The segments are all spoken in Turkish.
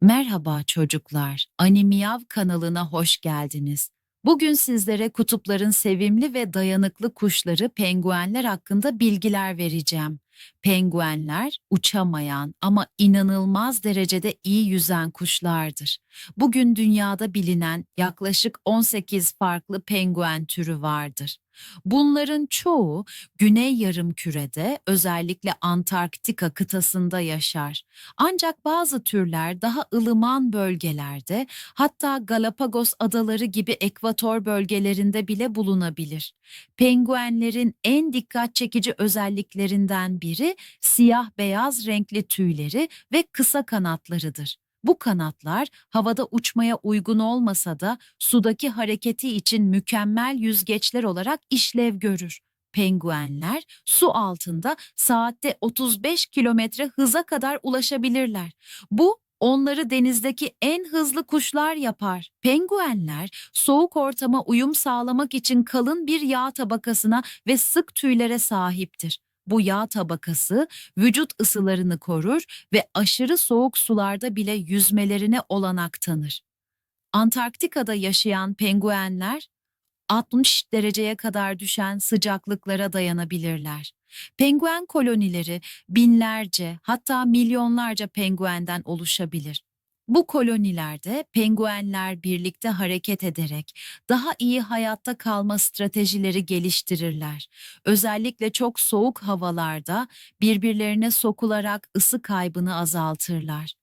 Merhaba çocuklar, Animiyav kanalına hoş geldiniz. Bugün sizlere kutupların sevimli ve dayanıklı kuşları penguenler hakkında bilgiler vereceğim. Penguenler uçamayan ama inanılmaz derecede iyi yüzen kuşlardır. Bugün dünyada bilinen yaklaşık 18 farklı penguen türü vardır. Bunların çoğu Güney Yarımküre'de özellikle Antarktika kıtasında yaşar. Ancak bazı türler daha ılıman bölgelerde hatta Galapagos adaları ekvator ekvator bölgelerinde bile bulunabilir. Penguenlerin en dikkat çekici özelliklerinden biri siyah beyaz renkli tüyleri ve kısa kanatlarıdır. Bu kanatlar havada uçmaya uygun olmasa da sudaki hareketi için mükemmel yüzgeçler olarak işlev görür. Penguenler su altında saatte 35 kilometre hıza kadar ulaşabilirler. Bu onları denizdeki en hızlı kuşlar yapar. Penguenler soğuk ortama uyum sağlamak için kalın bir yağ tabakasına ve sık tüylere sahiptir. Bu yağ tabakası vücut ısılarını korur ve aşırı soğuk sularda bile yüzmelerine olanak tanır. Antarktika'da yaşayan penguenler 60 dereceye kadar düşen sıcaklıklara dayanabilirler. Penguen kolonileri binlerce hatta milyonlarca penguenden oluşabilir. Bu kolonilerde penguenler birlikte hareket ederek daha iyi hayatta kalma stratejileri geliştirirler. Özellikle çok soğuk havalarda birbirlerine sokularak ısı kaybını azaltırlar.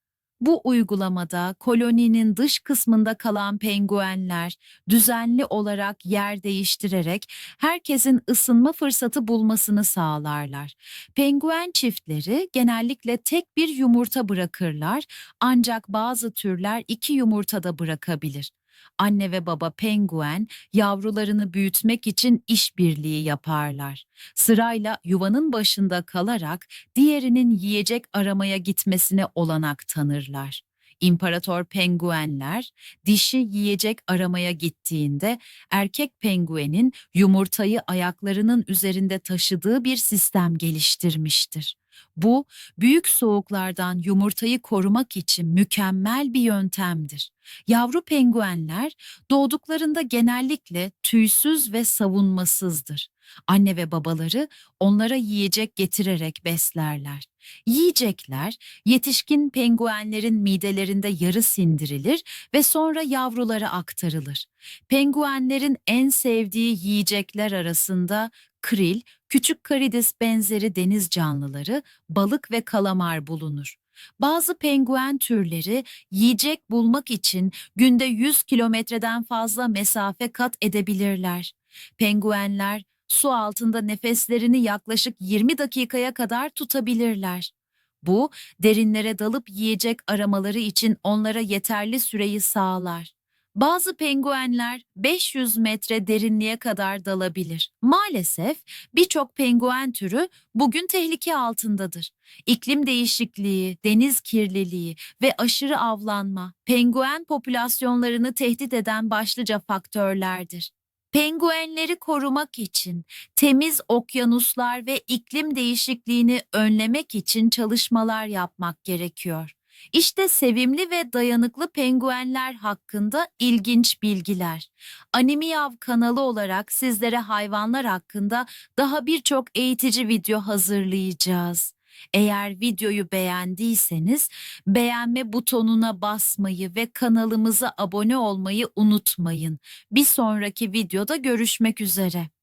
Bu uygulamada koloninin dış kısmında kalan penguenler düzenli olarak yer değiştirerek herkesin ısınma fırsatı bulmasını sağlarlar. Penguen çiftleri genellikle tek bir yumurta bırakırlar ancak bazı türler iki yumurta da bırakabilir. Anne ve baba penguen yavrularını büyütmek için işbirliği yaparlar. Sırayla yuvanın başında kalarak diğerinin yiyecek aramaya gitmesine olanak tanırlar. İmparator penguenler dişi yiyecek aramaya gittiğinde erkek penguenin yumurtayı ayaklarının üzerinde taşıdığı bir sistem geliştirmiştir. Bu büyük soğuklardan yumurtayı korumak için mükemmel bir yöntemdir. Yavru penguenler doğduklarında genellikle tüysüz ve savunmasızdır. Anne ve babaları onlara yiyecek getirerek beslerler. Yiyecekler yetişkin penguenlerin midelerinde yarı sindirilir ve sonra yavrulara aktarılır. Penguenlerin en sevdiği yiyecekler arasında kril, küçük karides benzeri deniz canlıları, balık ve kalamar bulunur. Bazı penguen türleri yiyecek bulmak için günde 100 kilometreden fazla mesafe kat edebilirler. Penguenler su altında nefeslerini yaklaşık 20 dakikaya kadar tutabilirler. Bu, derinlere dalıp yiyecek aramaları için onlara yeterli süreyi sağlar. Bazı penguenler 500 metre derinliğe kadar dalabilir. Maalesef birçok penguen türü bugün tehlike altındadır. İklim değişikliği, deniz kirliliği ve aşırı avlanma penguen popülasyonlarını tehdit eden başlıca faktörlerdir. Penguenleri korumak için temiz okyanuslar ve iklim değişikliğini önlemek için çalışmalar yapmak gerekiyor. İşte sevimli ve dayanıklı penguenler hakkında ilginç bilgiler. Animiyav kanalı olarak sizlere hayvanlar hakkında daha birçok eğitici video hazırlayacağız. Eğer videoyu beğendiyseniz beğenme butonuna basmayı ve kanalımıza abone olmayı unutmayın. Bir sonraki videoda görüşmek üzere.